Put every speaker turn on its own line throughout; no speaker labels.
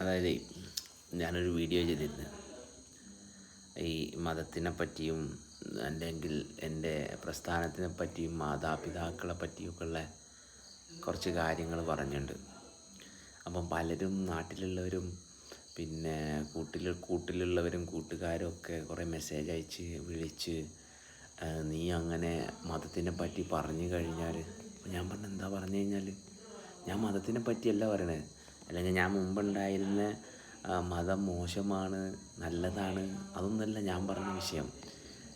അതായത് ഞാനൊരു വീഡിയോ ചെയ്തിരുന്നു. ഈ മതത്തിനെ പറ്റിയും അല്ലെങ്കിൽ എന്റെ പ്രസ്ഥാനത്തിനെ പറ്റിയും മാതാപിതാക്കളെ പറ്റിയൊക്കെ ഉള്ള കുറച്ച് കാര്യങ്ങൾ പറഞ്ഞിട്ടുണ്ട്. അപ്പം പലരും നാട്ടിലുള്ളവരും പിന്നെ കൂട്ടിൽ കൂട്ടിലുള്ളവരും കൂട്ടുകാരും ഒക്കെ കുറേ മെസ്സേജ് അയച്ച് വിളിച്ച് നീ അങ്ങനെ മതത്തിനെ പറ്റി പറഞ്ഞു കഴിഞ്ഞാൽ ഞാൻ പറഞ്ഞ എന്താ പറഞ്ഞു കഴിഞ്ഞാൽ ഞാൻ മതത്തിനെ പറ്റിയല്ല പറയണത് അല്ലെങ്കിൽ ഞാൻ മുമ്പുണ്ടായിരുന്ന മതം മോശമാണ് നല്ലതാണ് അതൊന്നുമല്ല ഞാൻ പറഞ്ഞ വിഷയം.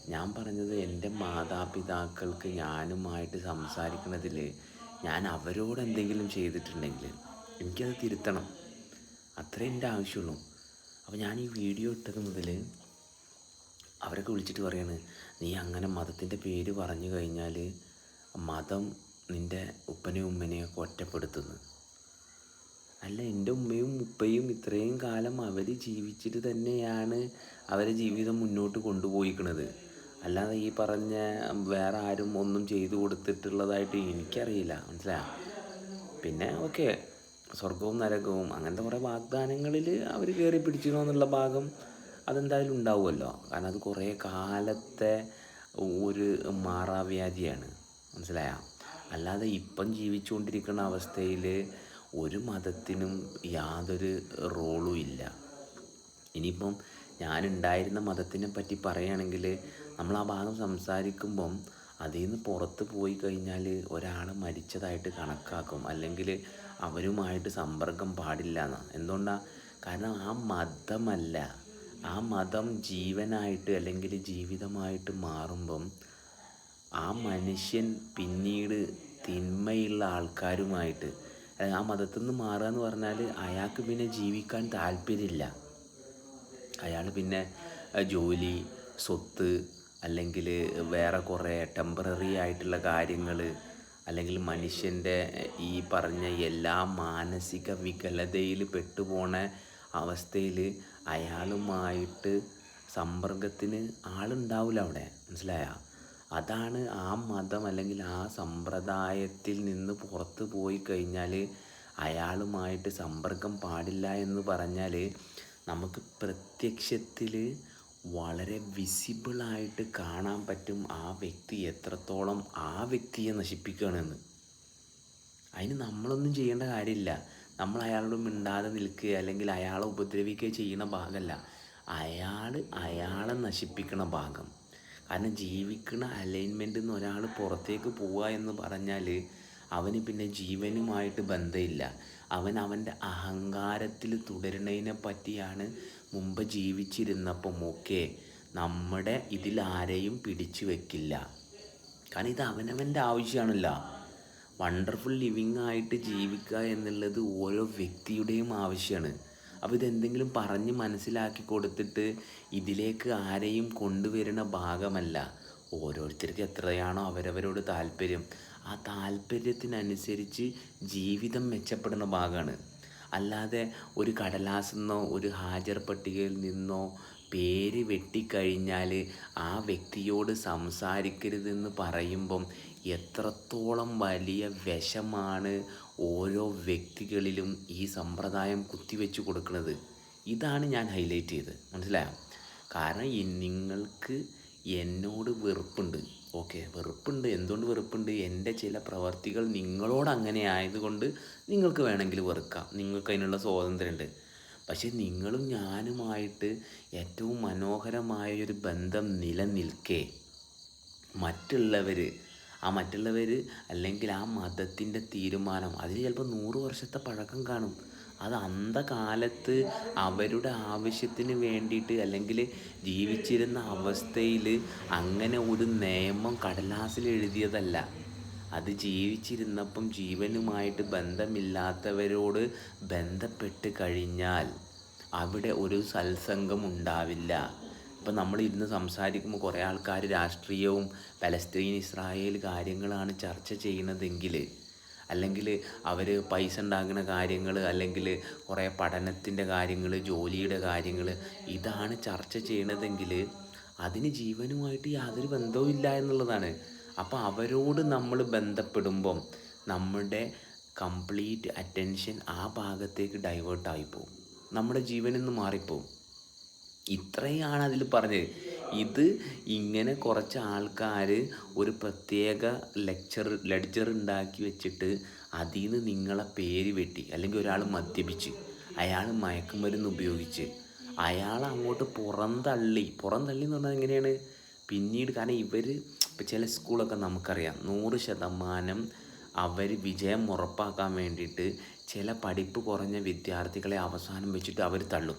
ഞാൻ പറഞ്ഞത് എന്റെ മാതാപിതാക്കൾക്ക് ഞാനുമായിട്ട് സംസാരിക്കുന്നതിൽ ഞാൻ അവരോട് എന്തെങ്കിലും ചെയ്തിട്ടുണ്ടെങ്കിൽ എനിക്കത് തിരുത്തണം. അത്രേ എന്റെ ആവശ്യമുള്ളൂ. അപ്പോൾ ഞാൻ ഈ വീഡിയോ ഇട്ടത് മുതൽ അവരൊക്കെ വിളിച്ചിട്ട് പറയാണ് നീ അങ്ങനെ മതത്തിന്റെ പേര് പറഞ്ഞു കഴിഞ്ഞാൽ മതം നിന്റെ ഉപ്പനെയും ഉമ്മനെയൊക്കെ ഒറ്റപ്പെടുത്തുന്നു. അല്ല എന്റെ ഉമ്മയും ഉപ്പയും ഇത്രയും കാലം അവർ ജീവിച്ചിട്ട് തന്നെയാണ് അവരെ ജീവിതം മുന്നോട്ട് കൊണ്ടുപോയിക്കണത്. അല്ലാതെ ഈ പറഞ്ഞ വേറെ ആരും ഒന്നും ചെയ്തു കൊടുത്തിട്ടുള്ളതായിട്ട് എനിക്കറിയില്ല. മനസ്സിലായോ? പിന്നെ ഓക്കെ സ്വർഗവും നരകവും അങ്ങനത്തെ കുറേ വാഗ്ദാനങ്ങളിൽ അവർ കയറി പിടിച്ചിരുന്നു എന്നുള്ള ഭാഗം അതെന്തായാലും ഉണ്ടാവുമല്ലോ. കാരണം അത് കുറേ കാലത്തെ ഒരു മാറാവ്യാധിയാണ്. മനസ്സിലായോ? അല്ലാതെ ഇപ്പം ജീവിച്ചുകൊണ്ടിരിക്കുന്ന അവസ്ഥയിൽ ഒരു മതത്തിനും യാതൊരു റോളും ഇല്ല. ഇനിയിപ്പം ഞാനുണ്ടായിരുന്ന മതത്തിനെ പറ്റി പറയുകയാണെങ്കിൽ നമ്മൾ ആ ഭാഗം സംസാരിക്കുമ്പം അതിൽ നിന്ന് പുറത്ത് പോയി കഴിഞ്ഞാൽ ഒരാൾ മരിച്ചതായിട്ട് കണക്കാക്കും. അല്ലെങ്കിൽ അവരുമായിട്ട് സമ്പർക്കം പാടില്ല എന്നാണ് എന്തുകൊണ്ടാണ് കാരണം ആ മതമല്ല. ആ മതം ജീവനായിട്ട് അല്ലെങ്കിൽ ജീവിതമായിട്ട് മാറുമ്പം ആ മനുഷ്യൻ പിന്നീട് തിന്മയുള്ള ആൾക്കാരുമായിട്ട് ആ മതത്തിൽ നിന്ന് മാറുക എന്ന് പറഞ്ഞാൽ അയാൾക്ക് പിന്നെ ജീവിക്കാൻ താല്പര്യമില്ല. അയാൾ പിന്നെ ജോലി സ്വത്ത് അല്ലെങ്കിൽ വേറെ കുറേ ടെമ്പററി ആയിട്ടുള്ള കാര്യങ്ങൾ അല്ലെങ്കിൽ മനുഷ്യന്റെ ഈ പറഞ്ഞ എല്ലാ മാനസിക വികലതയിൽ പെട്ടുപോണ അവസ്ഥയിൽ അയാളുമായിട്ട് സമ്പർക്കത്തിന് ആളുണ്ടാവില്ല അവിടെ. മനസ്സിലായ? അതാണ് ആ മതം അല്ലെങ്കിൽ ആ സമ്പ്രദായത്തിൽ നിന്ന് പുറത്ത് പോയി കഴിഞ്ഞാൽ അയാളുമായിട്ട് സമ്പർക്കം പാടില്ല എന്ന് പറഞ്ഞാൽ നമുക്ക് പ്രത്യക്ഷത്തിൽ വളരെ വിസിബിളായിട്ട് കാണാൻ പറ്റും ആ വ്യക്തി എത്രത്തോളം ആ വ്യക്തിയെ നശിപ്പിക്കുകയാണെന്ന്. അതിന് നമ്മളൊന്നും ചെയ്യേണ്ട കാര്യമില്ല. നമ്മൾ അയാളോട് മിണ്ടാതെ നിൽക്കുക അല്ലെങ്കിൽ അയാളെ ഉപദ്രവിക്കുക ചെയ്യുന്ന ഭാഗമല്ല. അയാൾ അയാളെ നശിപ്പിക്കണ ഭാഗം. കാരണം ജീവിക്കുന്ന അലൈൻമെന്റ് നിന്ന് ഒരാൾ പുറത്തേക്ക് പോവുക എന്ന് പറഞ്ഞാൽ അവന് പിന്നെ ജീവനുമായിട്ട് ബന്ധമില്ല. അവൻ അവന്റെ അഹങ്കാരത്തിൽ തുടരുന്നതിനെ പറ്റിയാണ് മുമ്പ് ജീവിച്ചിരുന്നപ്പം ഓക്കെ നമ്മുടെ ഇതിൽ ആരെയും പിടിച്ചു വെക്കില്ല. കാരണം ഇത് അവനവന്റെ ആവശ്യമാണല്ലോ. വണ്ടർഫുൾ ലിവിങ് ആയിട്ട് ജീവിക്കുക എന്നുള്ളത് ഓരോ വ്യക്തിയുടെയും ആവശ്യമാണ്. അപ്പോൾ ഇതെന്തെങ്കിലും പറഞ്ഞ് മനസ്സിലാക്കി കൊടുത്തിട്ട് ഇതിലേക്ക് ആരെയും കൊണ്ടുവരുന്ന ഭാഗമല്ല. ഓരോരുത്തർക്ക് എത്രയാണോ അവരവരോട് താല്പര്യം. ആ താല്പര്യത്തിനനുസരിച്ച് ജീവിതം മെച്ചപ്പെടുന്ന ഭാഗമാണ്. അല്ലാതെ ഒരു കടലാസിൽ നിന്നോ ഒരു ഹാജർ പട്ടികയിൽ നിന്നോ പേര് വെട്ടിക്കഴിഞ്ഞാൽ ആ വ്യക്തിയോട് സംസാരിക്കരുതെന്ന് പറയുമ്പം എത്രത്തോളം വലിയ വിഷമാണ് ഓരോ വ്യക്തികളിലും ഈ സമ്പ്രദായം കുത്തിവെച്ച് കൊടുക്കുന്നത് ഇതാണ് ഞാൻ ഹൈലൈറ്റ് ചെയ്തത്. മനസ്സിലായോ? കാരണം നിങ്ങൾക്ക് എന്നോട് വെറുപ്പുണ്ട്. ഓക്കെ വെറുപ്പുണ്ട്. എന്തുകൊണ്ട് വെറുപ്പുണ്ട്? എന്റെ ചില പ്രവർത്തികൾ നിങ്ങളോട് അങ്ങനെ ആയതുകൊണ്ട് നിങ്ങൾക്ക് വേണമെങ്കിൽ വെറുക്കാം. നിങ്ങൾക്ക് അതിനുള്ള സ്വാതന്ത്ര്യമുണ്ട്. പക്ഷെ നിങ്ങളും ഞാനുമായിട്ട് ഏറ്റവും മനോഹരമായ ഒരു ബന്ധം നിലനിൽക്കേ. മറ്റുള്ളവർ ആ മറ്റുള്ളവർ അല്ലെങ്കിൽ ആ മതത്തിന്റെ തീരുമാനം അതിൽ ചിലപ്പോൾ നൂറ് വർഷത്തെ പഴക്കം കാണും. അത് അന്ധകാലത്ത് അവരുടെ ആവശ്യത്തിന് വേണ്ടിയിട്ട് അല്ലെങ്കിൽ ജീവിച്ചിരുന്ന അവസ്ഥയിൽ അങ്ങനെ ഒരു നിയമം കടലാസിൽ എഴുതിയതല്ല. അത് ജീവിച്ചിരുന്നപ്പം ജീവനുമായിട്ട് ബന്ധമില്ലാത്തവരോട് ബന്ധപ്പെട്ട് കഴിഞ്ഞാൽ അവിടെ ഒരു സത്സംഗം ഉണ്ടാവില്ല ഇപ്പം നമ്മൾ ഇരുന്ന് സംസാരിക്കുമ്പോൾ കുറേ ആൾക്കാർ രാഷ്ട്രീയവും പലസ്തീൻ ഇസ്രായേൽ കാര്യങ്ങളാണ് ചർച്ച ചെയ്യുന്നതെങ്കിൽ അല്ലെങ്കിൽ അവർ പൈസ ഉണ്ടാക്കുന്ന കാര്യങ്ങൾ അല്ലെങ്കിൽ കുറേ പഠനത്തിന്റെ കാര്യങ്ങൾ ജോലിയുടെ കാര്യങ്ങൾ ഇതാണ് ചർച്ച ചെയ്യണതെങ്കിൽ അതിന് ജീവനുമായിട്ട് യാതൊരു ബന്ധവും ഇല്ല എന്നുള്ളതാണ്. അപ്പോൾ അവരോട് നമ്മൾ ബന്ധപ്പെടുമ്പം നമ്മുടെ കംപ്ലീറ്റ് അറ്റൻഷൻ ആ ഭാഗത്തേക്ക് ഡൈവേർട്ടായി പോകും. നമ്മുടെ ജീവനിൽ നിന്ന് മാറിപ്പോവും. ഇത്രയാണ് അതിൽ പറഞ്ഞത്. ഇത് ഇങ്ങനെ കുറച്ച് ആൾക്കാർ ഒരു പ്രത്യേക ലെക്ചർ ലെഡ്ജർ ഉണ്ടാക്കി വെച്ചിട്ട് അതിൽ നിന്ന് നിങ്ങളെ പേര് വെട്ടി അല്ലെങ്കിൽ ഒരാൾ മദ്യപിച്ച് അയാൾ മയക്കുമരുന്ന് ഉപയോഗിച്ച് അയാൾ അങ്ങോട്ട് പുറന്തള്ളി പുറന്തള്ളി എന്ന് പറഞ്ഞാൽ എങ്ങനെയാണ്? പിന്നീട് കാരണം ഇവർ ഇപ്പം ചില സ്കൂളൊക്കെ നമുക്കറിയാം. നൂറ് ശതമാനം അവർ വിജയം ഉറപ്പാക്കാൻ വേണ്ടിയിട്ട് ചില പഠിപ്പ് കുറഞ്ഞ വിദ്യാർത്ഥികളെ അവസാനം വെച്ചിട്ട് അവർ തള്ളും.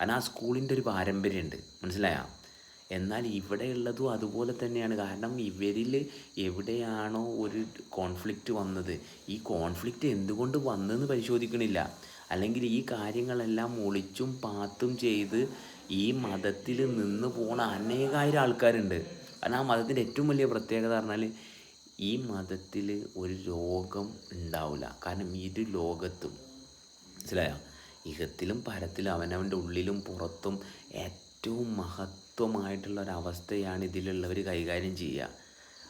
കാരണം ആ സ്കൂളിന്റെ ഒരു പാരമ്പര്യമുണ്ട്. മനസ്സിലായോ? എന്നാൽ ഇവിടെയുള്ളതും അതുപോലെ തന്നെയാണ്. കാരണം ഇവരിൽ എവിടെയാണോ ഒരു കോൺഫ്ലിക്റ്റ് വന്നത്. ഈ കോൺഫ്ലിക്റ്റ് എന്തുകൊണ്ട് വന്നതെന്ന് പരിശോധിക്കണില്ല. അല്ലെങ്കിൽ ഈ കാര്യങ്ങളെല്ലാം ഒളിച്ചും പാത്തും ചെയ്ത് ഈ മതത്തിൽ നിന്ന് പോണ അനേകായിരം ആൾക്കാരുണ്ട്. കാരണം ആ മതത്തിന്റെ ഏറ്റവും വലിയ പ്രത്യേകത പറഞ്ഞാൽ ഈ മതത്തിൽ ഒരു രോഗം ഉണ്ടാവില്ല കാരണം ഇരു ലോകത്തും. മനസ്സിലായോ? ഇഹത്തിലും പരത്തിലും അവനവന്റെ ഉള്ളിലും പുറത്തും ഏറ്റവും മഹത്വമായിട്ടുള്ള ഒരവസ്ഥയാണ് ഇതിലുള്ളവർ കൈകാര്യം ചെയ്യുക.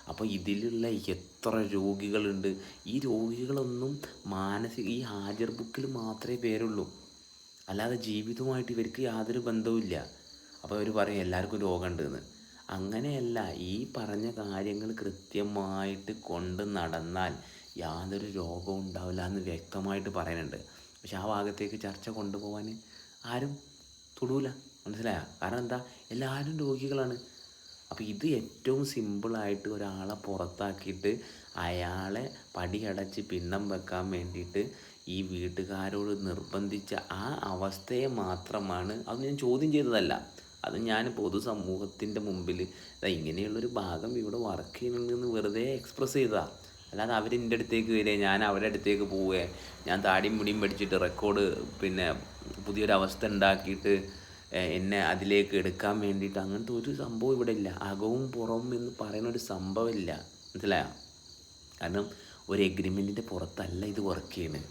അപ്പോൾ ഇതിലുള്ള എത്ര രോഗികളുണ്ട്? ഈ രോഗികളൊന്നും മാനസിക ഈ ഹാജർ ബുക്കിൽ മാത്രമേ പേരുള്ളൂ. അല്ലാതെ ജീവിതവുമായിട്ട് ഇവർക്ക് യാതൊരു ബന്ധവുമില്ല. അപ്പോൾ അവർ പറയും എല്ലാവർക്കും രോഗമുണ്ടെന്ന്. അങ്ങനെയല്ല ഈ പറഞ്ഞ കാര്യങ്ങൾ കൃത്യമായിട്ട് കൊണ്ട് നടന്നാൽ യാതൊരു രോഗവും ഉണ്ടാവില്ല എന്ന് വ്യക്തമായിട്ട് പറയുന്നുണ്ട്. പക്ഷെ ആ ഭാഗത്തേക്ക് ചർച്ച കൊണ്ടുപോകാൻ ആരും തൊടൂല. മനസ്സിലായ? കാരണം എന്താ? എല്ലാവരും രോഗികളാണ്. അപ്പോൾ ഇത് ഏറ്റവും സിമ്പിളായിട്ട് ഒരാളെ പുറത്താക്കിയിട്ട് അയാളെ പടിയടച്ച് പിന്നം വെക്കാൻ വേണ്ടിയിട്ട് ഈ വീട്ടുകാരോട് നിർബന്ധിച്ച ആ അവസ്ഥയെ മാത്രമാണ് അത് ഞാൻ ചോദ്യം ചെയ്തതല്ല. അത് ഞാൻ പൊതുസമൂഹത്തിന്റെ മുമ്പിൽ ഇങ്ങനെയുള്ളൊരു ഭാഗം ഇവിടെ വർക്ക് ചെയ്യുന്നുണ്ടെന്ന് വെറുതെ എക്സ്പ്രസ് ചെയ്തതാണ് അല്ലാതെ അവർ എന്റെ അടുത്തേക്ക് വരിക ഞാൻ അവരുടെ അടുത്തേക്ക് പോവുക ഞാൻ താടിയും മുടിയും പഠിച്ചിട്ട് റെക്കോർഡ് പിന്നെ പുതിയൊരു അവസ്ഥ ഉണ്ടാക്കിയിട്ട് എന്നെ അതിലേക്ക് എടുക്കാൻ വേണ്ടിയിട്ട് അങ്ങനത്തെ ഒരു സംഭവം ഇവിടെ ഇല്ല. അകവും പുറവും എന്ന് പറയുന്ന ഒരു സംഭവമില്ല മനസ്സിലായോ? കാരണം ഒരു എഗ്രിമെന്റിന്റെ പുറത്തല്ല ഇത് വർക്ക് ചെയ്യണത്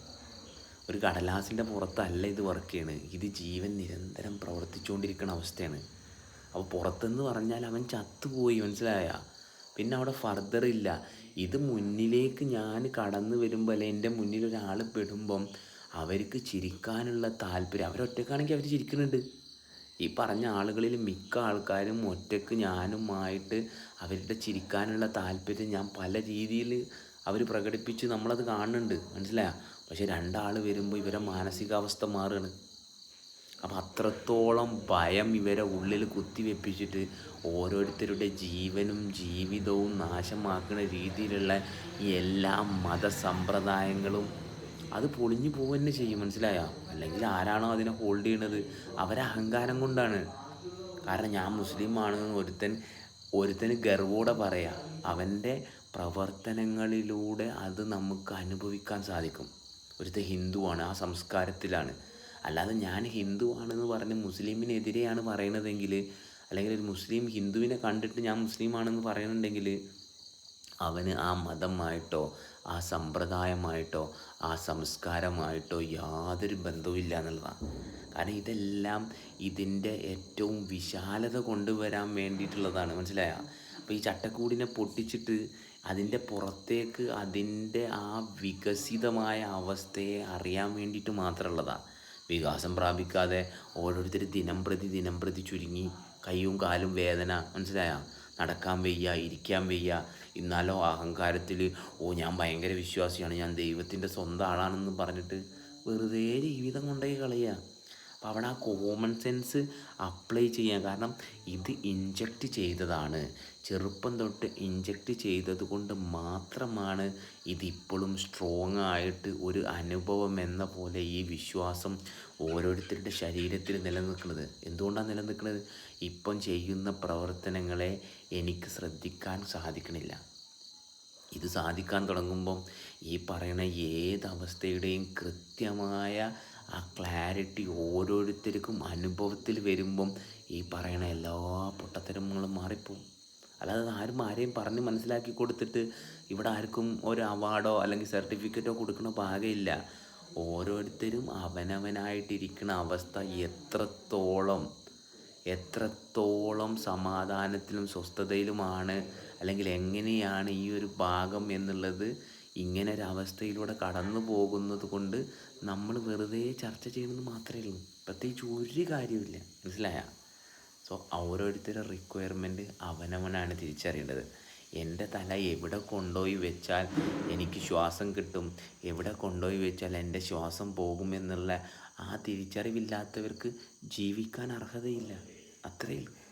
ഒരു കടലാസിന്റെ പുറത്തല്ല ഇത് വർക്ക് ചെയ്യണത് ഇത് ജീവൻ നിരന്തരം പ്രവർത്തിച്ചുകൊണ്ടിരിക്കുന്ന അവസ്ഥയാണ്. അപ്പോൾ പുറത്തെന്ന് പറഞ്ഞാൽ അവൻ ചത്തുപോയി മനസ്സിലായ? പിന്നെ അവിടെ ഫർദർ ഇല്ല. ഇത് മുന്നിലേക്ക് ഞാൻ കടന്നു വരുമ്പോൾ അല്ലെ എന്റെ മുന്നിൽ ഒരാൾ പെടുമ്പം അവർക്ക് ചിരിക്കാനുള്ള താല്പര്യം. അവരൊറ്റക്കാണെങ്കിൽ അവർ ചിരിക്കുന്നുണ്ട്. ഈ പറഞ്ഞ ആളുകളിൽ മിക്ക ആൾക്കാരും ഒറ്റയ്ക്ക് ഞാനുമായിട്ട് അവരുടെ ചിരിക്കാനുള്ള താല്പര്യം ഞാൻ പല രീതിയിൽ അവർ പ്രകടിപ്പിച്ച് നമ്മളത് കാണുന്നുണ്ട്. മനസ്സിലായ? പക്ഷെ രണ്ടാൾ വരുമ്പോൾ ഇവരെ മാനസികാവസ്ഥ മാറുകയാണ്. അപ്പം അത്രത്തോളം ഭയം ഇവരെ ഉള്ളിൽ കുത്തിവെപ്പിച്ചിട്ട് ഓരോരുത്തരുടെ ജീവനും ജീവിതവും നാശമാക്കുന്ന രീതിയിലുള്ള എല്ലാ മതസമ്പ്രദായങ്ങളും അത് പൊളിഞ്ഞു പോകുക തന്നെ ചെയ്യും മനസ്സിലായ? അല്ലെങ്കിൽ ആരാണോ അതിനെ ഹോൾഡ് ചെയ്യണത്? അവരെ അഹങ്കാരം കൊണ്ടാണ്. കാരണം ഞാൻ മുസ്ലിമാണെന്ന് ഒരുത്തൻ ഒരുത്തന് ഗർവോടെ പറയാം അവന്റെ പ്രവർത്തനങ്ങളിലൂടെ അത് നമുക്ക് അനുഭവിക്കാൻ സാധിക്കും. ഒരുത്തൻ ഹിന്ദുവാണ് ആ സംസ്കാരത്തിലാണ്. അല്ലാതെ ഞാൻ ഹിന്ദുവാണെന്ന് പറഞ്ഞ് മുസ്ലിമിനെതിരെയാണ് പറയണതെങ്കിൽ അല്ലെങ്കിൽ ഒരു മുസ്ലിം ഹിന്ദുവിനെ കണ്ടിട്ട് ഞാൻ മുസ്ലിം ആണെന്ന് പറയുന്നുണ്ടെങ്കിൽ അവന് ആ മതമായിട്ടോ ആ സമ്പ്രദായമായിട്ടോ ആ സംസ്കാരമായിട്ടോ യാതൊരു ബന്ധവുമില്ല എന്നുള്ളതാണ് കാരണം ഇതെല്ലാം ഇതിന്റെ ഏറ്റവും വിശാലത കൊണ്ടുവരാൻ വേണ്ടിയിട്ടുള്ളതാണ്. മനസ്സിലായ? അപ്പോൾ ഈ ചട്ടക്കൂടിനെ പൊട്ടിച്ചിട്ട് അതിന്റെ പുറത്തേക്ക് അതിന്റെ ആ വികസിതമായ അവസ്ഥയെ അറിയാൻ വേണ്ടിയിട്ട് മാത്രമുള്ളതാണ് വികാസം പ്രാപിക്കാതെ ഓരോരുത്തർ ദിനം പ്രതി ദിനം പ്രതി ചുരുങ്ങി കൈയും കാലും വേദന മനസ്സിലായ? നടക്കാൻ വയ്യ ഇരിക്കാൻ വയ്യ. ഇന്നാലോ അഹങ്കാരത്തിൽ ഓ ഞാൻ ഭയങ്കര വിശ്വാസിയാണ് ഞാൻ ദൈവത്തിന്റെ സ്വന്തം ആളാണെന്ന് പറഞ്ഞിട്ട് വെറുതെ ജീവിതം കൊണ്ടേ കളയുക അപ്പോൾ അവിടെ ആ കോമൺ സെൻസ് അപ്ലൈ ചെയ്യാൻ കാരണം ഇത് ഇഞ്ചക്റ്റ് ചെയ്തതാണ്. ചെറുപ്പം തൊട്ട് ഇഞ്ചക്റ്റ് ചെയ്തത് കൊണ്ട് മാത്രമാണ് ഇതിപ്പോഴും സ്ട്രോങ് ആയിട്ട് ഒരു അനുഭവം എന്ന പോലെ ഈ വിശ്വാസം ഓരോരുത്തരുടെ ശരീരത്തിൽ നിലനിൽക്കുന്നത്. എന്തുകൊണ്ടാണ് നിലനിൽക്കുന്നത്? ഇപ്പം ചെയ്യുന്ന പ്രവർത്തനങ്ങളെ എനിക്ക് ശ്രദ്ധിക്കാൻ സാധിക്കണില്ല. ഇത് സാധിക്കാൻ തുടങ്ങുമ്പം ഈ പറയുന്ന ഏത് കൃത്യമായ ആ ക്ലാരിറ്റി ഓരോരുത്തർക്കും അനുഭവത്തിൽ വരുമ്പം ഈ പറയണ എല്ലാ പൊട്ടത്തരങ്ങളും മാറിപ്പോവും. അല്ലാതെ ആരും ആരെയും പറഞ്ഞ് മനസ്സിലാക്കി കൊടുത്തിട്ട് ഇവിടെ ആർക്കും ഒരു അവാർഡോ അല്ലെങ്കിൽ സർട്ടിഫിക്കറ്റോ കൊടുക്കണ പാകയില്ല ഓരോരുത്തരും അവനവനായിട്ടിരിക്കുന്ന അവസ്ഥ എത്രത്തോളം എത്രത്തോളം സമാധാനത്തിലും സ്വസ്ഥതയിലുമാണ് അല്ലെങ്കിൽ എങ്ങനെയാണ് ഈ ഒരു ഭാഗം എന്നുള്ളത് ഇങ്ങനെ ഒരു അവസ്ഥയിലൂടെ കടന്നു പോകുന്നത് കൊണ്ട് നമ്മൾ വെറുതെ ചർച്ച ചെയ്യണമെന്ന് മാത്രമേ ഉള്ളൂ. പ്രത്യേകിച്ച് ഒരു കാര്യമില്ല മനസ്സിലായ? സോ ഓരോരുത്തരുടെ റിക്വയർമെന്റ് അവനവനാണ് തിരിച്ചറിയേണ്ടത്. എന്റെ തല എവിടെ കൊണ്ടുപോയി വെച്ചാൽ എനിക്ക് ശ്വാസം കിട്ടും? എവിടെ കൊണ്ടുപോയി വെച്ചാൽ എന്റെ ശ്വാസം പോകുമെന്നുള്ള ആ തിരിച്ചറിവില്ലാത്തവർക്ക് ജീവിക്കാൻ അർഹതയില്ല. അത്രയേ ഉള്ളൂ.